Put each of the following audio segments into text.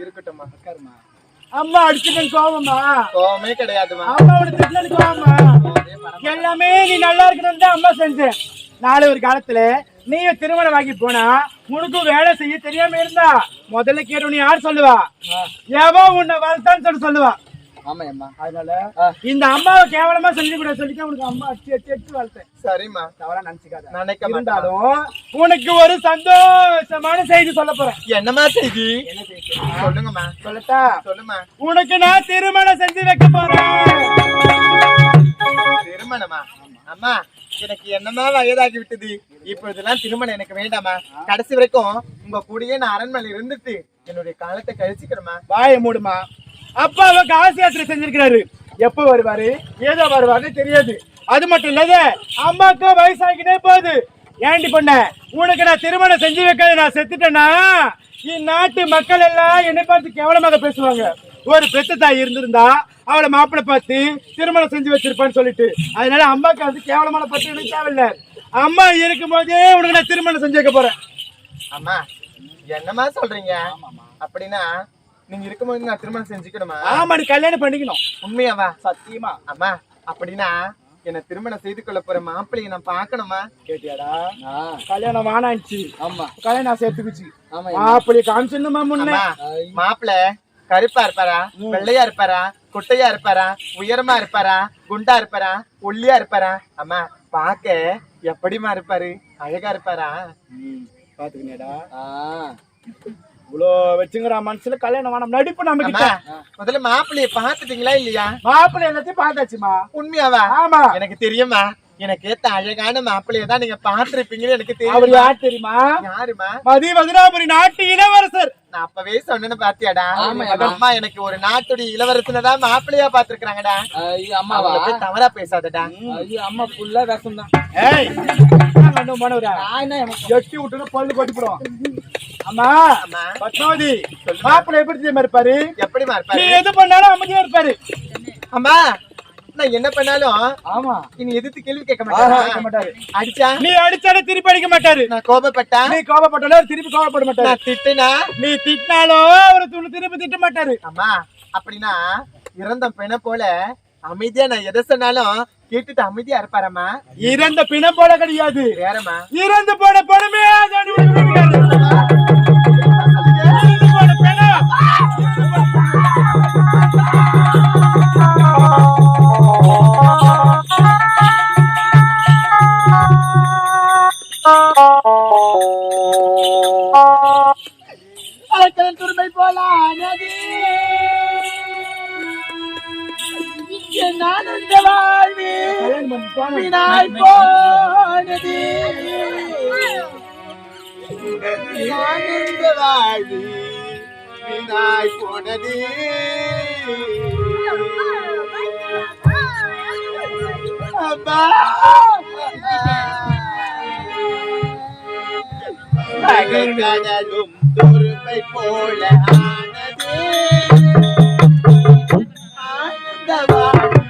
இருக்கட்டும்மா. உட்காருமா. அம்மா அடிச்சுட்டு கோவமா? கோவமே கிடையாதுமா அம்மாவோட கோவமா? எல்லாமே நீ நல்லா இருக்கணும் தான் அம்மா செஞ்சேன். நாளை ஒரு காலத்துல நீ திருமணம் வாங்கி போனா உனக்கும் வேலை செய்ய தெரியாம இருந்தா முதல்ல கேட்டு நீ யார் சொல்லுவா? எவன் உன்னை வளர்த்தான்னு சொல்லி சொல்லுவா. ஆமா அம்மா அதனால இந்த அம்மாவை கேவலமா செஞ்சு கூட சொல்லிட்டு உனக்கு அம்மா அடிச்சு வளர்த்தேன். சரிம்மா. தவறா நினைச்சுக்காத. நினைக்க மாட்டேன் இருந்தாலும் உனக்கு ஒரு சந்தோஷமான செய்தி சொல்ல போறேன். என்னம்மா செய்தி? என்ன செய்தி? சொல்லுங்கம்மா. சொல்லட்டா? சொல்லுமா உனக்கு நான் திருமணம் செஞ்சு வைக்க போறேன். திருமணமா? அம்மா எனக்கு என்னமா வயதாகி விட்டது? இப்பொழுதெல்லாம் திருமணம் எனக்கு வேண்டாமா கடைசி வரைக்கும் உங்க கூடயே நான் அரண்மனையில் இருந்துட்டு என்னுடைய காலத்தை கழிச்சுக்கிறேம்மா. வாயை மூடுமா? அப்பா அவ காசு யாத்திரை செஞ்சிருக்கிறாரு. எப்ப வருவாரு? ஏதோ வருவாரு தெரியாது. அது மட்டும் இல்லாத அம்மாக்கு வயசாகினே போகுது. ஏண்டி பண்ண உனக்கு நான் திருமணம் செஞ்சு வைக்காத நான் செத்துட்டேன்னா? இந்நாட்டு மக்கள் எல்லாம் என்னை பார்த்து கேவலமாக பேசுவாங்க. ஒரு பெத்த தாய் இருந்திருந்தா அவளை மாப்பிள்ளை பார்த்து திருமணம் செஞ்சு வச்சிருப்பான்னு சொல்லிட்டு. அதனால அம்மாக்கு அது கேவலமான பத்து எனக்கு தேவையில்ல. அம்மா இருக்கும் போதே உனக்கு நான் திருமணம் செஞ்சு வைக்க போறேன். அம்மா என்னம்மா சொல்றீங்க? அப்படின்னா நீங்க இருக்கும்போது நான் திருமணம் செஞ்சுக்கணுமா? ஆமா நீ கல்யாணம் பண்ணிக்கணும். உண்மையாவா? சத்தியமா. அம்மா அப்படின்னா என்ன திருமணம் செய்து கொள்ள போற மாப்பிள்ளைய நான் பார்க்கணுமா? கேட்டியாடா? கல்யாணம் வானாச்சு ஆமா. கல்யாணம் சேர்த்துக்குச்சு. ஆமா அப்படி காமிச்சிருந்தமா முன்ன? மாப்பிள்ள கருப்பா இருப்பாரா? வெள்ளையா இருப்பாரா? குட்டையா இருப்பாரா? உயரமா இருப்பாரா? குண்டா இருப்பாரா? ஒல்லியா இருப்பாரா? அம்மா பாக்க எப்படிமா இருப்பாரு? அழகா இருப்பாரா? பாத்துக்கினேடா ஆ, இவ்வளோ வச்சுங்கிற மனசுல கல்யாணம் வேணாம் நடிப்பு நம்ம கிட்ட முதல்ல மாப்பிள்ளைய பாத்துட்டீங்களா இல்லையா? மாப்பிள்ளை எல்லாத்தையும் பார்த்தாச்சுமா? உண்மையாவா? ஆமா. எனக்கு தெரியுமா எனக்கு ஏத்த அழகான மாப்பிள்ளைய தான் நீங்க பாத்துருப்பீங்கன்னு எனக்கு அவர் தெரியும் யார் தெரியுமா? யாருமா மதி மதுராபுரி நாட்டு இளவரசர். நான் அப்பவே சொன்னேன்னு பாத்தியாடா அம்மா எனக்கு ஒரு நாட்டுடைய இளவரசனை தான் மாப்பிள்ளையா பாத்துருக்காங்கடா அம்மாவா? தவறா பேசாதடா. ஐயோ அம்மா ஃபுல்லா விஷம் தான் ஏய் என்ன பண்ணுறா நான் என்ன எட்டி விட்டுன்னு பல்லு கொட்டிவிடும் அம்மா அம்மா. பத்மாவதி மாப்பிள்ளை எப்படி தெரியுமா இருப்பாரு? எப்படிமா நீ இருப்பாரு? எது பண்ணாலும் அமைதியா இருப்பாரு. அம்மா நான் என்ன பண்ணாலும் ஆமா. இனி எதிர்த்து கேள்வி கேட்க மாட்டாரு. அடிச்சா? நீ அடிச்சாலும் திருப்பி அடிக்க மாட்டாரு. நான் கோபப்பட்டா? நீ கோபப்பட்டாலும் திருப்பி கோபப்பட மாட்டாரு. நான் திட்டுனா? நீ திட்டினாலும் அவர் திருப்பி திட்ட மாட்டாரு. அம்மா அப்படின்னா இறந்த பெண்ணை போல அமைதியா நான் எதை சொன்னாலும் கேட்டுட்டு அமைதியா இருப்பாரம்மா. இறந்த பிணம் போல கிடையாது. வேறம்மா. இறந்து போன பணமே அலக்கலன் துருமை போல நதி என் ஆனந்த வாழ்வே வீணாய் போனது ஆனந்த வாழ்வு வீணாய் போனது அம்மா கடலும் துருமை போல ஆனது. ஆனந்த வாழ்வு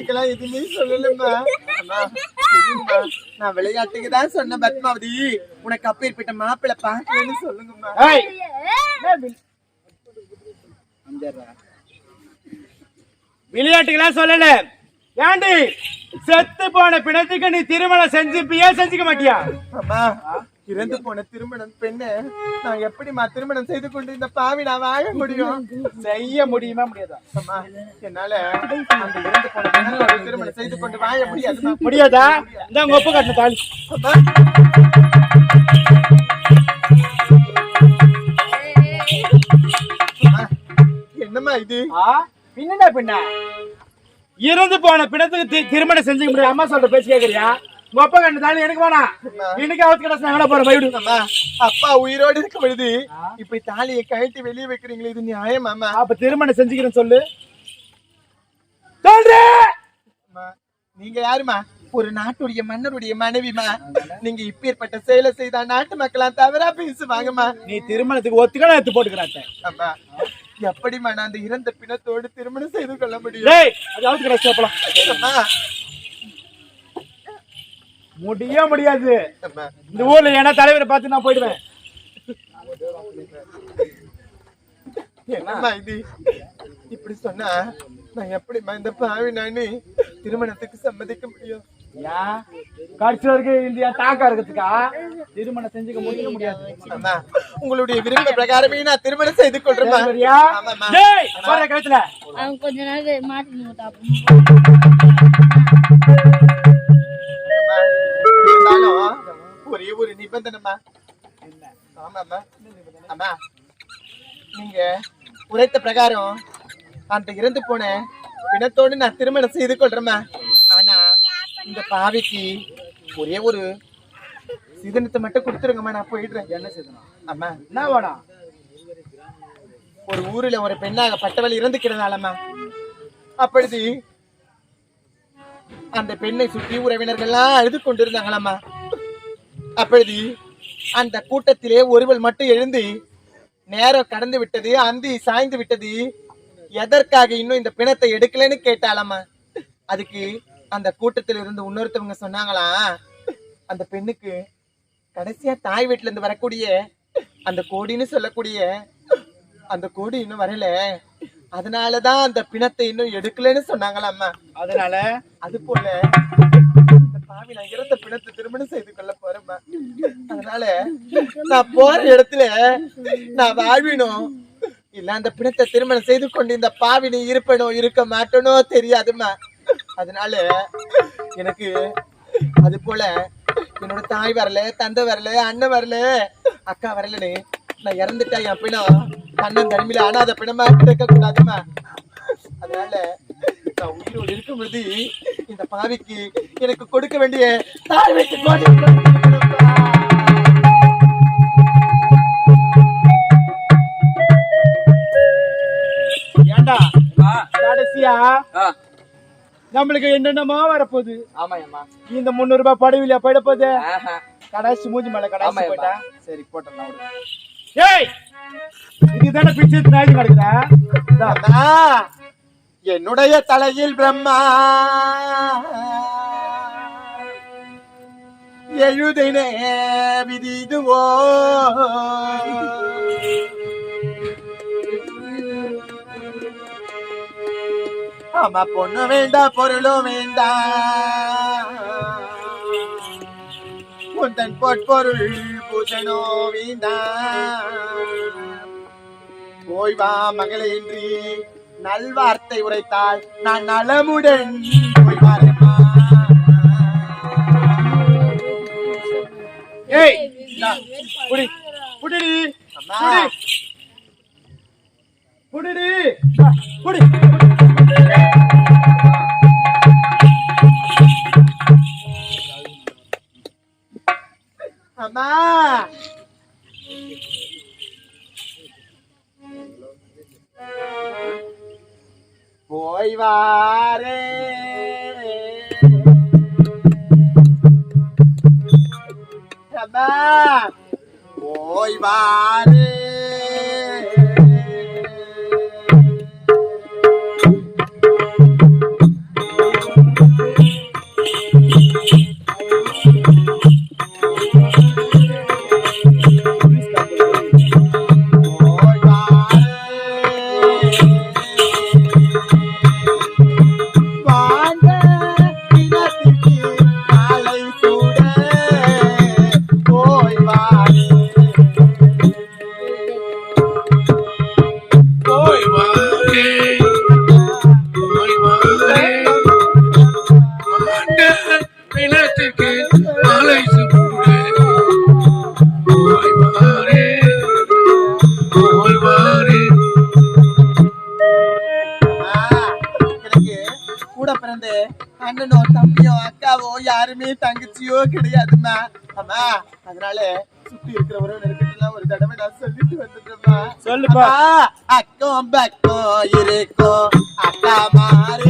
விளையாட்டுக்கெல்லாம் எதுவுமே சொல்லலம்மா. நான் விளையாட்டுக்கு தான் சொன்னேன் பத்மாவதி. உனக்கு அப்பேற்பட்ட மாப்பிள்ளை பாக்கலன்னு சொல்லுங்கம்மா. விளையாட்டுக்கெல்லாம் சொல்லல. ஏண்டி? செத்து போன பிணத்துக்கு நீ திருமணம் செஞ்சுப்பியா செஞ்சுக்க மாட்டியா? இறந்து போன திருமணம் பெண்ணு நான் எப்படிம்மா திருமணம் செய்து கொண்டு இந்த பாவி நான் வாழ முடியும்? செய்ய முடியுமா முடியாதா? அம்மா என்னால அந்த இறந்து போன பெண்ணோட திருமணம் செய்து கொண்டு வாழ முடியாதும்மா. முடியாதா? இந்த ஒப்பு கட்டின தாலி. என்னம்மா இது? ஆ பின்னா பின்ன இறந்து போன பிணத்துக்கு திருமணம் செஞ்சுக்க முடியாது அம்மா சொல்ற பேச்சு கேக்குறியா? அப்பா கண்டு தாலி எனக்கு வேணாம். இன்னைக்கு அவத்து கிட்ட எங்கட போற பயிடு அப்பா உயிரோடு இருக்க பொழுது இப்படி தாலியை கழட்டி வெளியே வைக்கிறீங்களே இது நியாயமாம்மா அப்ப திருமணம் செஞ்சுக்கிறேன்னு சொல்லு. சொல்றே! நீங்க யாருமா ஒரு நாட்டுடைய மன்னருடைய மனைவிமா நீங்க இப்பேற்பட்ட செயலை செய்தா நாட்டு மக்களாம் தவறா பேசுவாங்கம்மா நீ திருமணத்துக்கு ஒத்துக்கணும் எடுத்து போட்டுக்கிறாத்த. அம்மா எப்படிம்மா நான் அந்த இறந்த பிணத்தோடு திருமணம் செய்து கொள்ள முடியும்? டேய் அது அவுத்து கிட்ட சேப்பலாம் அம்மா முடிய முடியாது. இந்த ஊர்ல ஏன்னா தலைவரை பார்த்து நான் போயிடுவேன். என்னம்மா இது இப்படி சொன்னா நான் எப்படிம்மா இந்த பாவி நானு திருமணத்துக்கு சம்மதிக்க முடியும்? கடைசி வரைக்கும் இந்தியா தாக்கா இருக்கிறதுக்கா? திருமணம் செஞ்சுக்க முடிய முடியாது. அம்மா உங்களுடைய விருப்ப பிரகாரமே நான் திருமணம் செய்து கழுத்துல. அவன் கொஞ்ச நாள் அம்மா, இருந்தாலும் ஒரே ஒரு நிபந்தனைமா ஆமாம்மா. அம்மா நீங்க உரைத்த பிரகாரம் அந்த இறந்து போன பிணத்தோடு நான் திருமணம் செய்து கொள்றேம்மா. ஆனா இந்த பாவிக்கு ஒரே ஒரு சிதனத்தை மட்டும் கொடுத்துருங்கம்மா நான் போயிடுறேன். என்ன செய்யணும் அம்மா. என்ன வேணும் ஒரு ஊர்ல ஒரு பெண்ணாக பட்டவள் இறந்துக்கிறதாலம்மா அப்பொழுது அந்த பெண்ணை சுற்றி உறவினர்கள்லாம் அழுது கொண்டிருந்தாங்களாமா அப்பொழுது அந்த கூட்டத்திலே ஒருவள் மட்டும் எழுந்து நேரம் கடந்து விட்டது அந்தி சாய்ந்து விட்டது. எதற்காக இன்னும் இந்த பிணத்தை எடுக்கலைன்னு கேட்டாலாமா அதுக்கு அந்த கூட்டத்தில் இருந்து இன்னொருத்தவங்க சொன்னாங்களா அந்த பெண்ணுக்கு கடைசியா தாய் வீட்டுல இருந்து வரக்கூடிய அந்த கோடின்னு சொல்லக்கூடிய அந்த கோடி இன்னும் வரல. அதனாலதான் அந்த பிணத்தை இன்னும் எடுக்கலைன்னு சொன்னாங்களாம்மா அதனால? அது போல இந்த பாவி நான் இறந்த பிணத்தை திருமணம் செய்து கொள்ள போறேம்மா அதனால நான் போற இடத்துல நான் வாழ்வினும். இல்ல அந்த பிணத்தை திருமணம் செய்து கொண்டு இந்த பாவி நீ இருப்பனோ இருக்க மாட்டனோ தெரியாதும்மா அதனால எனக்கு அது போல என்னோட தாய் வரல தந்தை வரல அண்ணன் வரல அக்கா வரலன்னு நான் இறந்துட்டா என் கண்ணன் தனிமையில அனாத பிணமா கிடக்க கூடாதும்மா அதனால நான் உயிரோடு இருக்கும் பொழுது இந்த பாவிக்கு எனக்கு கொடுக்க வேண்டிய வைத்து ஏண்டா? கடைசியா? நம்மளுக்கு என்னென்னமோ வரப்போகுது? ஆமா அம்மா இந்த முந்நூறு ரூபாய் படவில்லையா போயிட போகுது. கடைசி மூஞ்சி மேல கடைசி. போயிட்டா? சரி போட்டலாம் ஏய்! இதுதானே பிச்சை எடுத்து நாய்க்கு கிடக்குதா என்னுடைய தலையில் பிரம்மா. எழுதினே விதி இதுவோ ஆமா பொண்ணு வேண்டாம் பொருளும் வேண்டாம் உந்தன் பொற்பொருள் பூசணோ வேண்டாம் போய் வா மகளே நல்வார்த்தை உரைத்தாள். நான் நலமுடன் போய் ஏய் இந்தா, குடி. அம்மா. போய் ஓய்வாரே அதனால சுத்தி இருக்கிற உறவினர்கிட்ட ஒரு தடவை நான் சொல்லிட்டு வந்துட்டேம்மா சொல்லுப்பா. அக்கம் பக்கம் இருக்கும் அக்கா மாறே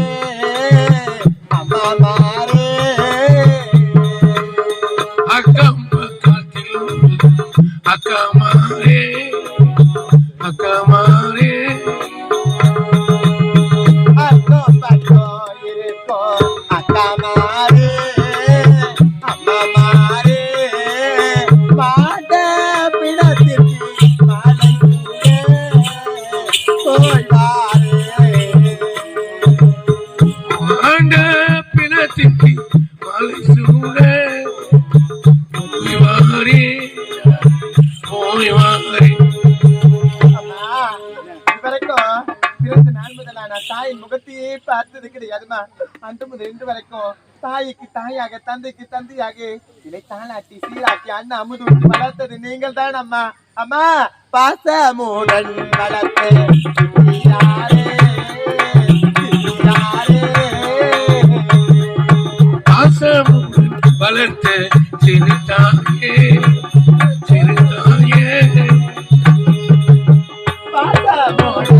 தெரியுமா அந்த முதல் இன்று வரைக்கும் தாய்க்கு தாயாக தந்தைக்கு தந்தையாக இதை தாளாட்டி சீராட்டி அண்ணா அமுது வளர்த்தது நீங்கள் தான் அம்மா அம்மா பாச மூடன் வளர்த்தே பாசம் வளர்த்து சிறுதாயே சிறுதாயே. பாசமோடு